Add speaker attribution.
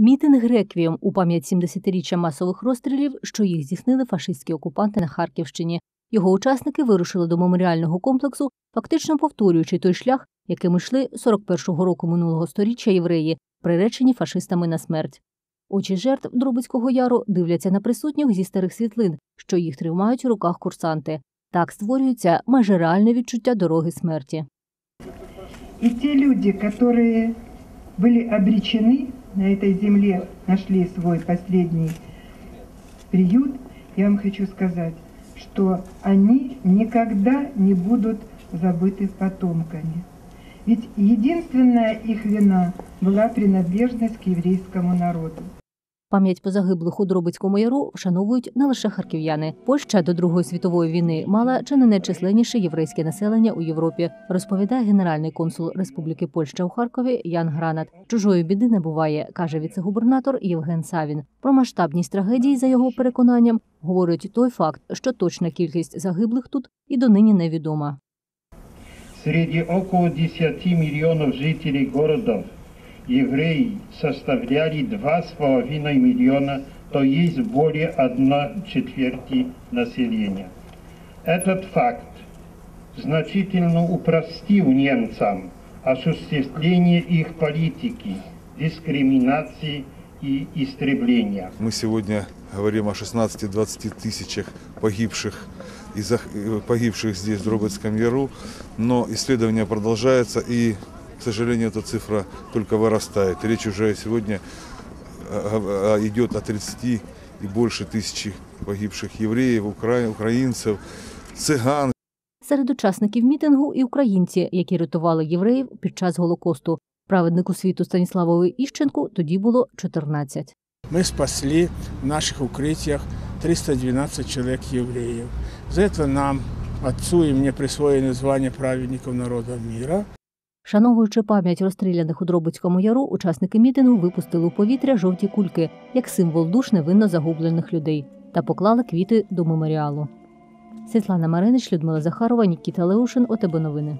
Speaker 1: Мітинг реквієм у пам'ять 70-річчя масових розстрілів, що їх здійснили фашистські окупанти на Харківщині. Його учасники вирушили до меморіального комплексу, фактично повторюючи той шлях, яким йшли 41-го року минулого сторіччя євреї, приречені фашистами на смерть. Очі жертв Дробицького яру дивляться на присутніх зі старих світлин, що їх тримають у руках курсанти. Так створюється майже реальне відчуття дороги смерті.
Speaker 2: И те люди, которые были обречены на этой земле, нашли свой последний приют, я вам хочу сказать, что они никогда не будут забыты потомками. Ведь единственная их вина была принадлежность к еврейскому народу.
Speaker 1: Пам'ять позагиблих у Дробицькому яру вшановують не лише харків'яни. Польща до Другої світової війни мала чи не найчисленніше єврейське населення у Європі, розповідає генеральний консул Республіки Польща у Харкові Ян Гранат. Чужої біди не буває, каже віце-губернатор Євген Савін. Про масштабність трагедії, за його переконанням, говорить той факт, що точна кількість загиблих тут і донині невідома.
Speaker 3: Среди около 10 миллионов жителей городов евреи составляли 2,5 миллиона, то есть более 1 четверти населения. Этот факт значительно упростил немцам осуществление их политики, дискриминации и истребления.
Speaker 4: Мы сегодня говорим о 16-20 тысячах погибших, и э, погибших здесь, в Дробыцком Яру, но исследование продолжается и, к сожалению, эта цифра только вырастает. Речь уже сегодня э, э, идет о 30 и больше тысячи погибших евреев, укра- украинцев, цыган,
Speaker 1: Серед учасників мітингу і українці, які рятували євреїв під час голокосту. Праведнику світу Станіславові Іщенку тоді було 14.
Speaker 5: Мы спасли в наших укрытиях 312 человек евреев. За это нам, отцу и мне присвоено звание праведников народа мира.
Speaker 1: Шановуючи пам'ять розстріляних у Дробицькому яру, учасники мітингу випустили у повітря жовті кульки як символ душ невинно загублених людей та поклали квіти до меморіалу. Світлана Маринич, Людмила Захарова, Нікіта Леушин, ОТБ Новини.